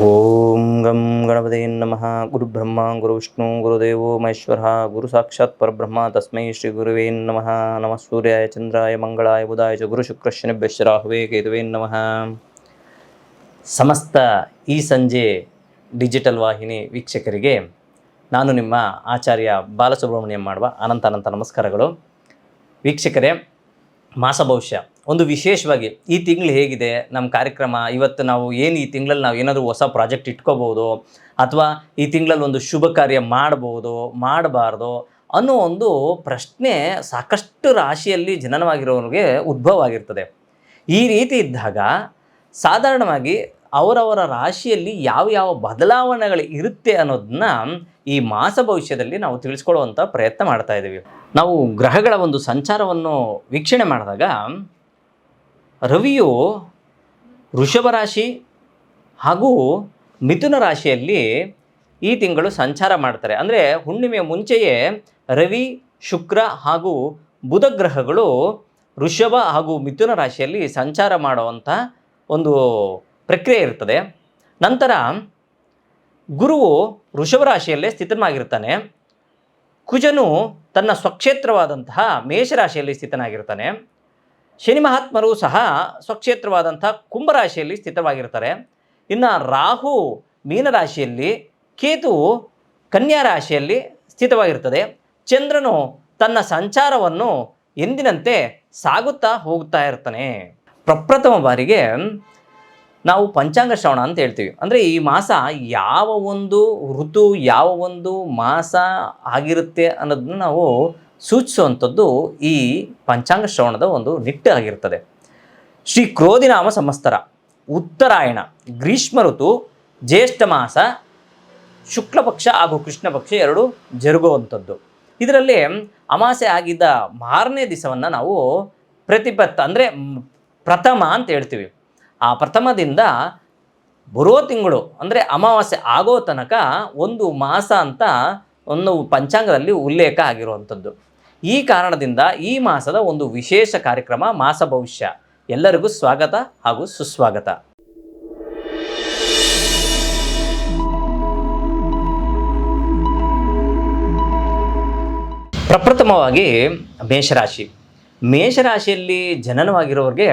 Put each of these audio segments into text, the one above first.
ಓಂ ಗಂ ಗಣಪತಿ ನಮಃ ಗುರು ಬ್ರಹ್ಮ ಗುರು ವಿಷ್ಣು ಗುರುದೇವೋ ಮಹೇಶ್ವರ ಗುರು ಸಾಕ್ಷಾತ್ ಪರಬ್ರಹ್ಮ ತಸ್ಮೈ ಶ್ರೀ ಗುರುವೇ ನಮಃ ನಮಃ ಸೂರ್ಯಾಯ ಚಂದ್ರಾಯ ಮಂಗಳಾಯ ಬುಧಾಯ ಚ ಗುರು ಶುಕ್ರ ಶನಿಭ್ಯಶ್ಚ ರಾಹುವೇ ಕೇತುವೇ ನಮಃ ಸಮಸ್ತ ಈ ಸಂಜೆ ಡಿಜಿಟಲ್ ವಾಹಿನಿ ವೀಕ್ಷಕರಿಗೆ ನಾನು ನಿಮ್ಮ ಆಚಾರ್ಯ ಬಾಲಸುಬ್ರಹ್ಮಣ್ಯಂ ಮಾಡುವ ಅನಂತ ಅನಂತ ನಮಸ್ಕಾರಗಳು. ವೀಕ್ಷಕರೇ, ಮಾಸ ಭವಿಷ್ಯ. ಒಂದು ವಿಶೇಷವಾಗಿ ಈ ತಿಂಗಳು ಹೇಗಿದೆ ನಮ್ಮ ಕಾರ್ಯಕ್ರಮ, ಇವತ್ತು ನಾವು ಏನು ಈ ತಿಂಗಳಲ್ಲಿ ನಾವು ಏನಾದರೂ ಹೊಸ ಪ್ರಾಜೆಕ್ಟ್ ಇಟ್ಕೋಬೋದು, ಅಥವಾ ಈ ತಿಂಗಳಲ್ಲಿ ಒಂದು ಶುಭ ಕಾರ್ಯ ಮಾಡ್ಬೋದು, ಮಾಡಬಾರ್ದು ಅನ್ನೋ ಒಂದು ಪ್ರಶ್ನೆ ಸಾಕಷ್ಟು ರಾಶಿಯಲ್ಲಿ ಜನನವಾಗಿರೋರಿಗೆ ಉದ್ಭವ ಆಗಿರ್ತದೆ. ಈ ರೀತಿ ಇದ್ದಾಗ ಸಾಧಾರಣವಾಗಿ ಅವರವರ ರಾಶಿಯಲ್ಲಿ ಯಾವ ಯಾವ ಬದಲಾವಣೆಗಳು ಇರುತ್ತೆ ಅನ್ನೋದನ್ನ ಈ ಮಾಸ ಭವಿಷ್ಯದಲ್ಲಿ ನಾವು ತಿಳಿಸ್ಕೊಳ್ಳುವಂಥ ಪ್ರಯತ್ನ ಮಾಡ್ತಾ ಇದ್ದೀವಿ ನಾವು ಗ್ರಹಗಳ ಒಂದು ಸಂಚಾರವನ್ನು ವೀಕ್ಷಣೆ ಮಾಡಿದಾಗ ರವಿಯು ವೃಷಭ ರಾಶಿ ಹಾಗೂ ಮಿಥುನ ರಾಶಿಯಲ್ಲಿ ಈ ತಿಂಗಳು ಸಂಚಾರ ಮಾಡ್ತಾರೆ. ಅಂದರೆ ಹುಣ್ಣಿಮೆಯ ಮುಂಚೆಯೇ ರವಿ, ಶುಕ್ರ ಹಾಗೂ ಬುಧ ಗ್ರಹಗಳು ವೃಷಭ ಹಾಗೂ ಮಿಥುನ ರಾಶಿಯಲ್ಲಿ ಸಂಚಾರ ಮಾಡುವಂಥ ಒಂದು ಪ್ರಕ್ರಿಯೆ ಇರ್ತದೆ. ನಂತರ ಗುರುವು ವೃಷಭ ರಾಶಿಯಲ್ಲೇ ಸ್ಥಿತನಾಗಿರ್ತಾನೆ. ಕುಜನು ತನ್ನ ಸ್ವಕ್ಷೇತ್ರವಾದಂತಹ ಮೇಷರಾಶಿಯಲ್ಲಿ ಸ್ಥಿತನಾಗಿರ್ತಾನೆ. ಶನಿ ಮಹಾತ್ಮರು ಸಹ ಸ್ವಕ್ಷೇತ್ರವಾದಂಥ ಕುಂಭರಾಶಿಯಲ್ಲಿ ಸ್ಥಿತವಾಗಿರ್ತಾರೆ. ಇನ್ನು ರಾಹು ಮೀನರಾಶಿಯಲ್ಲಿ ಕೇತು ಕನ್ಯಾ ರಾಶಿಯಲ್ಲಿ ಸ್ಥಿತವಾಗಿರ್ತದೆ. ಚಂದ್ರನು ತನ್ನ ಸಂಚಾರವನ್ನು ಎಂದಿನಂತೆ ಸಾಗುತ್ತಾ ಹೋಗ್ತಾ ಇರ್ತಾನೆ. ಪ್ರಪ್ರಥಮ ಬಾರಿಗೆ ನಾವು ಪಂಚಾಂಗ ಶ್ರವಣ ಅಂತ ಹೇಳ್ತೀವಿ. ಅಂದರೆ ಈ ಮಾಸ ಯಾವ ಒಂದು ಋತು, ಯಾವ ಒಂದು ಮಾಸ ಆಗಿರುತ್ತೆ ಅನ್ನೋದನ್ನ ನಾವು ಸೂಚಿಸುವಂಥದ್ದು ಈ ಪಂಚಾಂಗ ಶ್ರವಣದ ಒಂದು ನಿಟ್ಟು ಆಗಿರ್ತದೆ. ಶ್ರೀ ಕ್ರೋಧಿನಾಮ ಸಮಸ್ತರ, ಉತ್ತರಾಯಣ, ಗ್ರೀಷ್ಮ ಋತು, ಜ್ಯೇಷ್ಠ ಮಾಸ ಶುಕ್ಲ ಪಕ್ಷ ಹಾಗೂ ಕೃಷ್ಣ ಪಕ್ಷ ಎರಡು ಜರುಗುವಂಥದ್ದು. ಇದರಲ್ಲಿ ಅಮಾಸೆ ಆಗಿದ್ದ ಮಾರನೇ ದಿವಸವನ್ನು ನಾವು ಪ್ರತಿಪತ್ತ, ಅಂದರೆ ಪ್ರಥಮ ಅಂತ ಹೇಳ್ತೀವಿ. ಆ ಪ್ರಥಮದಿಂದ ಬರೋ ತಿಂಗಳು, ಅಂದರೆ ಅಮಾವಾಸ್ಯೆ ಆಗೋ ತನಕ ಒಂದು ಮಾಸ ಅಂತ ಒಂದು ಪಂಚಾಂಗದಲ್ಲಿ ಉಲ್ಲೇಖ ಆಗಿರುವಂಥದ್ದು. ಈ ಕಾರಣದಿಂದ ಈ ಮಾಸದ ಒಂದು ವಿಶೇಷ ಕಾರ್ಯಕ್ರಮ ಮಾಸ ಭವಿಷ್ಯ. ಎಲ್ಲರಿಗೂ ಸ್ವಾಗತ ಹಾಗೂ ಸುಸ್ವಾಗತ. ಪ್ರಪ್ರಥಮವಾಗಿ ಮೇಷರಾಶಿ. ಮೇಷರಾಶಿಯಲ್ಲಿ ಜನನವಾಗಿರೋರಿಗೆ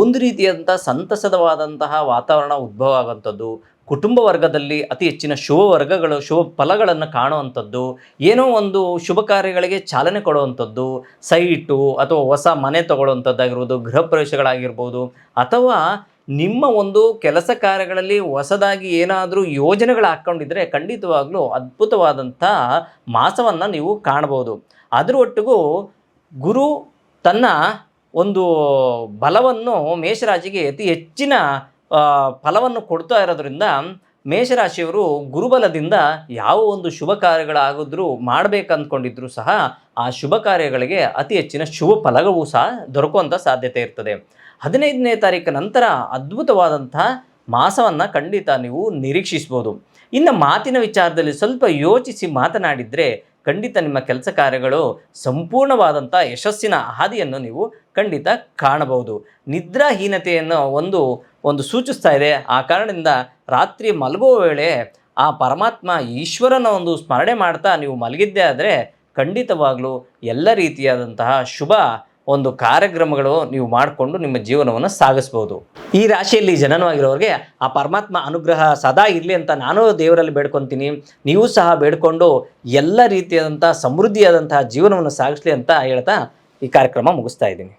ಒಂದು ರೀತಿಯಾದಂಥ ಸಂತಸದವಾದಂತಹ ವಾತಾವರಣ ಉದ್ಭವ ಆಗುವಂಥದ್ದು, ಕುಟುಂಬ ವರ್ಗದಲ್ಲಿ ಅತಿ ಹೆಚ್ಚಿನ ಶುಭ ವರ್ಗಗಳು, ಶುಭ ಫಲಗಳನ್ನು ಕಾಣುವಂಥದ್ದು, ಏನೋ ಒಂದು ಶುಭ ಕಾರ್ಯಗಳಿಗೆ ಚಾಲನೆ ಕೊಡುವಂಥದ್ದು, ಸೈಟು ಅಥವಾ ಹೊಸ ಮನೆ ತಗೊಳ್ಳುವಂಥದ್ದಾಗಿರ್ಬೋದು, ಗೃಹ ಪ್ರವೇಶಗಳಾಗಿರ್ಬೋದು, ಅಥವಾ ನಿಮ್ಮ ಒಂದು ಕೆಲಸ ಕಾರ್ಯಗಳಲ್ಲಿ ಹೊಸದಾಗಿ ಏನಾದರೂ ಯೋಜನೆಗಳು ಹಾಕ್ಕೊಂಡಿದ್ರೆ ಖಂಡಿತವಾಗ್ಲೂ ಅದ್ಭುತವಾದಂಥ ಮಾಸವನ್ನು ನೀವು ಕಾಣ್ಬೋದು. ಅದರ ಒಟ್ಟಿಗೂ ಗುರು ತನ್ನ ಒಂದು ಬಲವನ್ನು ಮೇಷರಾಶಿಗೆ ಅತಿ ಹೆಚ್ಚಿನ ಫಲವನ್ನು ಕೊಡ್ತಾ ಇರೋದ್ರಿಂದ ಮೇಷರಾಶಿಯವರು ಗುರುಬಲದಿಂದ ಯಾವ ಒಂದು ಶುಭ ಕಾರ್ಯಗಳಾಗಿದ್ರೂ ಮಾಡಬೇಕಂದ್ಕೊಂಡಿದ್ರು ಸಹ ಆ ಶುಭ ಕಾರ್ಯಗಳಿಗೆ ಅತಿ ಹೆಚ್ಚಿನ ಶುಭ ಫಲಗಳು ಸಹ ದೊರಕುವಂಥ ಸಾಧ್ಯತೆ ಇರ್ತದೆ. ಹದಿನೈದನೇ ತಾರೀಕು ನಂತರ ಅದ್ಭುತವಾದಂಥ ಮಾಸವನ್ನು ಖಂಡಿತ ನೀವು ನಿರೀಕ್ಷಿಸ್ಬೋದು. ಇನ್ನು ಮಾತಿನ ವಿಚಾರದಲ್ಲಿ ಸ್ವಲ್ಪ ಯೋಚಿಸಿ ಮಾತನಾಡಿದರೆ ಖಂಡಿತ ನಿಮ್ಮ ಕೆಲಸ ಕಾರ್ಯಗಳು ಸಂಪೂರ್ಣವಾದಂಥ ಯಶಸ್ಸಿನ ಹಾದಿಯನ್ನು ನೀವು ಖಂಡಿತ ಕಾಣಬಹುದು. ನಿದ್ರಾಹೀನತೆಯನ್ನು ಒಂದು ಒಂದು ಸೂಚಿಸ್ತಾ ಇದೆ. ಆ ಕಾರಣದಿಂದ ರಾತ್ರಿ ಮಲಗುವ ವೇಳೆ ಆ ಪರಮಾತ್ಮ ಈಶ್ವರನ ಒಂದು ಸ್ಮರಣೆ ಮಾಡ್ತಾ ನೀವು ಮಲಗಿದ್ದೇ ಆದರೆ ಖಂಡಿತವಾಗಲೂ ಎಲ್ಲ ರೀತಿಯಾದಂತಹ ಶುಭ ಒಂದು ಕಾರ್ಯಕ್ರಮಗಳು ನೀವು ಮಾಡಿಕೊಂಡು ನಿಮ್ಮ ಜೀವನವನ್ನು ಸಾಗಿಸ್ಬೋದು. ಈ ರಾಶಿಯಲ್ಲಿ ಜನನವಾಗಿರೋರಿಗೆ ಆ ಪರಮಾತ್ಮ ಅನುಗ್ರಹ ಸದಾ ಇರಲಿ ಅಂತ ನಾನು ದೇವರಲ್ಲಿ ಬೇಡ್ಕೊತೀನಿ. ನೀವು ಸಹ ಬೇಡ್ಕೊಂಡು ಎಲ್ಲ ರೀತಿಯಾದಂಥ ಸಮೃದ್ಧಿಯಾದಂತಹ ಜೀವನವನ್ನು ಸಾಗಿಸ್ಲಿ ಅಂತ ಹೇಳ್ತಾ ಈ ಕಾರ್ಯಕ್ರಮ ಮುಗಿಸ್ತಾ ಇದ್ದೀನಿ.